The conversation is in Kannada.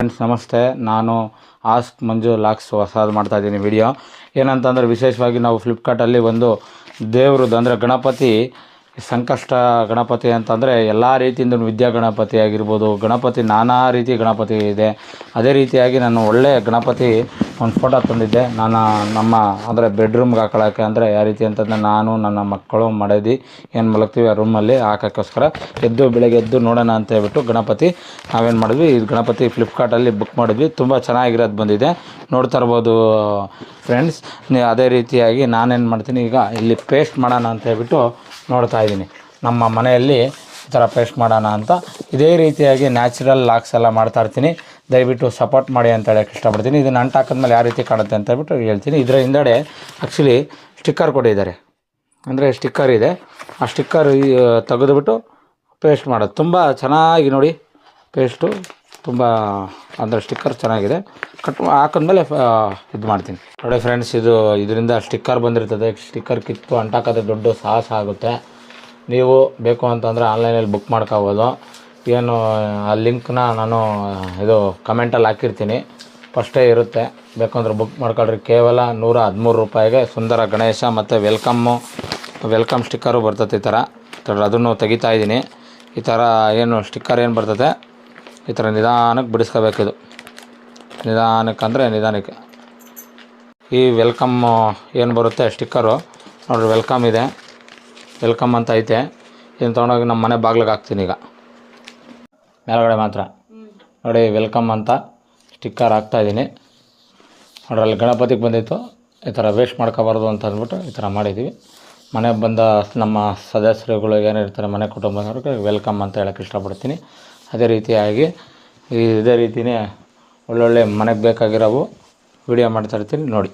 ಫ್ರೆಂಡ್ಸ್ ನಮಸ್ತೆ. ನಾನು ಆಸ್ಕ್ ಮಂಜು ಲಾಕ್ಸ್ ಹೊಸದು ಮಾಡ್ತಾ ಇದ್ದೀನಿ ವಿಡಿಯೋ. ಏನಂತಂದರೆ ವಿಶೇಷವಾಗಿ ನಾವು ಫ್ಲಿಪ್ಕಾರ್ಟಲ್ಲಿ ಒಂದು ದೇವ್ರದ್ದು ಅಂದರೆ ಗಣಪತಿ, ಸಂಕಷ್ಟ ಗಣಪತಿ ಅಂತಂದರೆ ಎಲ್ಲ ರೀತಿಯಿಂದ ವಿದ್ಯಾ ಗಣಪತಿ ಆಗಿರ್ಬೋದು, ಗಣಪತಿ ನಾನಾ ರೀತಿ ಗಣಪತಿ ಇದೆ. ಅದೇ ರೀತಿಯಾಗಿ ನಾನು ಒಳ್ಳೆಯ ಗಣಪತಿ ಒಂದು ಫೋಟೋ ತಂದಿದ್ದೆ. ನಾನು ನಮ್ಮ, ಅಂದರೆ ಬೆಡ್ರೂಮ್ಗೆ ಹಾಕೊಳ್ಳೋಕ್ಕೆ ಅಂದರೆ ಯಾವ ರೀತಿ ಅಂತಂದರೆ ನಾನು, ನನ್ನ ಮಕ್ಕಳು ಮಡದಿ ಏನು ಮಲಗ್ತೀವಿ ಆ ರೂಮಲ್ಲಿ ಹಾಕೋಕ್ಕೋಸ್ಕರ ಎದ್ದು ಬೆಳಗ್ಗೆ ಎದ್ದು ನೋಡೋಣ ಅಂತ ಹೇಳ್ಬಿಟ್ಟು ಗಣಪತಿ ನಾವೇನು ಮಾಡಿದ್ವಿ, ಈ ಗಣಪತಿ ಫ್ಲಿಪ್ಕಾರ್ಟಲ್ಲಿ ಬುಕ್ ಮಾಡಿದ್ವಿ. ತುಂಬ ಚೆನ್ನಾಗಿರೋದು ಬಂದಿದೆ. ನೋಡ್ತಾ ಇರ್ಬೋದು ಫ್ರೆಂಡ್ಸ್ ಅದೇ ರೀತಿಯಾಗಿ ನಾನೇನು ಮಾಡ್ತೀನಿ, ಈಗ ಇಲ್ಲಿ ಪೇಸ್ಟ್ ಮಾಡೋಣ ಅಂತ ಹೇಳ್ಬಿಟ್ಟು ನೋಡ್ತಾ ಇದ್ದೀನಿ. ನಮ್ಮ ಮನೆಯಲ್ಲಿ ಈ ಥರ ಪೇಸ್ಟ್ ಮಾಡೋಣ ಅಂತ. ಇದೇ ರೀತಿಯಾಗಿ ನ್ಯಾಚುರಲ್ ಲಾಕ್ಸ್ ಎಲ್ಲ ಮಾಡ್ತಾ ಇರ್ತೀನಿ. ದಯವಿಟ್ಟು ಸಪೋರ್ಟ್ ಮಾಡಿ ಅಂತ ಹೇಳಕ್ಕೆ ಇಷ್ಟಪಡ್ತೀನಿ. ಇದನ್ನು ಅಂಟು ಹಾಕಿದ್ಮೇಲೆ ಯಾವ ರೀತಿ ಕಾಣುತ್ತೆ ಅಂತ ಹೇಳ್ಬಿಟ್ಟು ಹೇಳ್ತೀನಿ. ಇದರ ಹಿಂದಡೆ ಆ್ಯಕ್ಚುಲಿ ಸ್ಟಿಕ್ಕರ್ ಕೊಟ್ಟಿದ್ದಾರೆ ಅಂದರೆ ಸ್ಟಿಕ್ಕರ್ ಇದೆ. ಆ ಸ್ಟಿಕ್ಕರ್ ತೆಗೆದುಬಿಟ್ಟು ಪೇಸ್ಟ್ ಮಾಡೋದು. ತುಂಬ ಚೆನ್ನಾಗಿ ನೋಡಿ ಪೇಸ್ಟು ತುಂಬ ಅಂದರೆ ಸ್ಟಿಕ್ಕರ್ ಚೆನ್ನಾಗಿದೆ. ಕಟ್ ಹಾಕಿದ್ಮೇಲೆ ಇದು ಮಾಡ್ತೀನಿ. ನೋಡಿ ಫ್ರೆಂಡ್ಸ್ ಇದು, ಇದರಿಂದ ಸ್ಟಿಕ್ಕರ್ ಬಂದಿರ್ತದೆ. ಸ್ಟಿಕ್ಕರ್ ಕಿತ್ತು ಅಂಟಾಕೋದ್ರೆ ದೊಡ್ಡ ಸಾಹಸ ಆಗುತ್ತೆ. ನೀವು ಬೇಕು ಅಂತಂದರೆ ಆನ್ಲೈನಲ್ಲಿ ಬುಕ್ ಮಾಡ್ಕೋಬೋದು. ಏನು, ಆ ಲಿಂಕ್ನ ನಾನು, ಇದು ಕಮೆಂಟಲ್ಲಿ ಹಾಕಿರ್ತೀನಿ. ಫಸ್ಟೇ ಇರುತ್ತೆ. ಬೇಕಂದ್ರೆ ಬುಕ್ ಮಾಡ್ಕೊಳ್ರಿ. ಕೇವಲ ನೂರ ಹದಿಮೂರು ರೂಪಾಯಿಗೆ ಸುಂದರ ಗಣೇಶ ಮತ್ತು ವೆಲ್ಕಮ್ಮು ವೆಲ್ಕಮ್ ಸ್ಟಿಕ್ಕರು ಬರ್ತದೆ ಈ ಥರ ಅದನ್ನು ತೆಗಿತಾ ಇದ್ದೀನಿ. ಈ ಥರ ಏನು ಸ್ಟಿಕ್ಕರ್ ಏನು ಬರ್ತದೆ ಈ ಥರ ನಿಧಾನಕ್ಕೆ ಬಿಡಿಸ್ಕೋಬೇಕಿದು ನಿಧಾನಕ್ಕೆ ಅಂದರೆ ನಿಧಾನಕ್ಕೆ. ಈ ವೆಲ್ಕಮ್ ಏನು ಬರುತ್ತೆ ಸ್ಟಿಕ್ಕರು ನೋಡಿರಿ ವೆಲ್ಕಮ್ ಇದೆ. ವೆಲ್ಕಮ್ ಅಂತ ಐತೆ. ಇದನ್ನು ತೊಗೊಂಡೋಗಿ ನಮ್ಮ ಮನೆ ಬಾಗ್ಲಿಗೆ ಹಾಕ್ತೀನಿ ಈಗ. ಮೇಲ್ಗಡೆ ಮಾತ್ರ. ನೋಡಿ ವೆಲ್ಕಮ್ ಅಂತ ಸ್ಟಿಕ್ಕರ್ ಹಾಕ್ತಾಯಿದ್ದೀನಿ ಅಲ್ಲಿ ಗಣಪತಿಗೆ ಬಂದಿತ್ತು. ಈ ಥರ ವೇಸ್ಟ್ ಮಾಡ್ಕೋಬಾರ್ದು ಅಂತ ಅಂದ್ಬಿಟ್ಟು ಈ ಥರ ಮಾಡಿದ್ದೀವಿ ಮನೆಗೆ ಬಂದ ನಮ್ಮ ಸದಸ್ಯರುಗಳು ಏನಿರ್ತಾರೆ ಮನೆ ಕುಟುಂಬದವ್ರಿಗೆ ವೆಲ್ಕಮ್ ಅಂತ ಹೇಳೋಕ್ಕೆ ಇಷ್ಟಪಡ್ತೀನಿ. ಅದೇ ರೀತಿಯಾಗಿ ಇದೇ ರೀತಿಯೇ ಒಳ್ಳೊಳ್ಳೆ ಮನೆಗೆ ಬೇಕಾಗಿರೋವು ವಿಡಿಯೋ ಮಾಡ್ತಾಯಿರ್ತೀನಿ ನೋಡಿ.